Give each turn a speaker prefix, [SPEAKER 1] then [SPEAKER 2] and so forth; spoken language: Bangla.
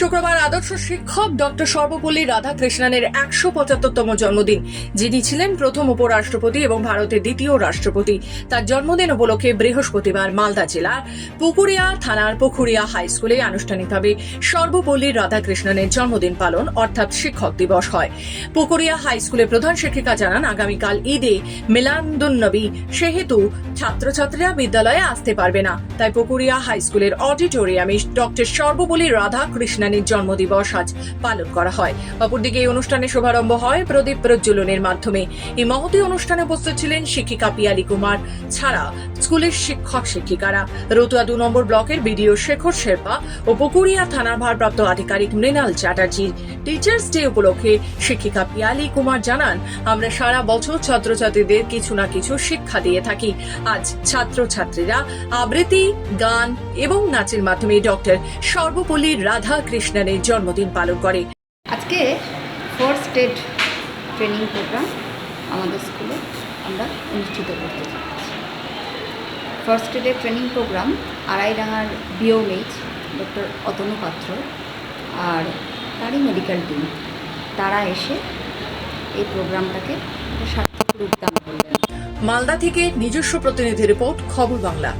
[SPEAKER 1] শুক্রবার আদর্শ শিক্ষক ডক্টর সর্বপল্লী রাধাকৃষ্ণনের একশো পঁচাত্তরতম জন্মদিন, যিনি ছিলেন প্রথম উপরাষ্ট্রপতি এবং ভারতের দ্বিতীয় রাষ্ট্রপতি। তার জন্মদিন উপলক্ষে বৃহস্পতিবার মালদা জেলার পুকুরিয়া থানার পুকুরিয়া হাই স্কুলে আনুষ্ঠানিকভাবে সর্বপল্লী রাধাকৃষ্ণনের জন্মদিন পালন, অর্থাৎ শিক্ষক দিবস হয়। পুকুরিয়া হাই স্কুলের প্রধান শিক্ষিকা জানান, আগামীকাল ঈদে মিলান্দুন্নবী সেহেতু ছাত্রছাত্রীরা বিদ্যালয়ে আসতে পারবে না। তাই পুকুরিয়া হাই স্কুলের অডিটোরিয়ামে ডক্টর সর্বপল্লী রাধা কৃষ্ণানের জন্মদিবস আজ পালন করা হয়। অপরদিকে এই অনুষ্ঠানে শুভারম্ভ হয় প্রদীপ প্রজ্বলনের মাধ্যমে। এই মহতী অনুষ্ঠানে উপস্থিত ছিলেন শিক্ষিকা পিয়ালি কুমার ছাড়া স্কুলের শিক্ষক শিক্ষিকারা। রতুয়া দু নম্বর ব্লকের বিডিও শেখর শেরপা ও পুকুরিয়া থানার ভারপ্রাপ্ত আধিকারিক মৃণাল চ্যাটার্জি টিচার্স ডে উপলক্ষে শিক্ষিকা পিয়ালি কুমার জানান, আমরা সারা বছর ছাত্রছাত্রীদের কিছু না কিছু শিক্ষা দিয়ে থাকি। আজ ছাত্রছাত্রীরা আবৃত্তি, গান এবং নাচের মাধ্যমে ডক্টর সর্বপল্লী রাধা কৃষ্ণনের জন্মদিন পালন করে।
[SPEAKER 2] আজকে ফোর্থ স্টেট ট্রেনিং প্রোগ্রাম আমাদের স্কুলে আমরা অনুষ্ঠিত করতে যাচ্ছি। ফার্স্ট স্টেটের ট্রেনিং প্রোগ্রাম আড়াইডাঙ্গার বিওমেইচ ডক্টর অতনু পাত্র আর তারই মেডিকেল টিম তারা এসে এই প্রোগ্রামটাকে সার্থক রূপদান করলেন।
[SPEAKER 1] মালদা থেকে নিজস্ব প্রতিনিধি রিপোর্ট খবর বাংলা।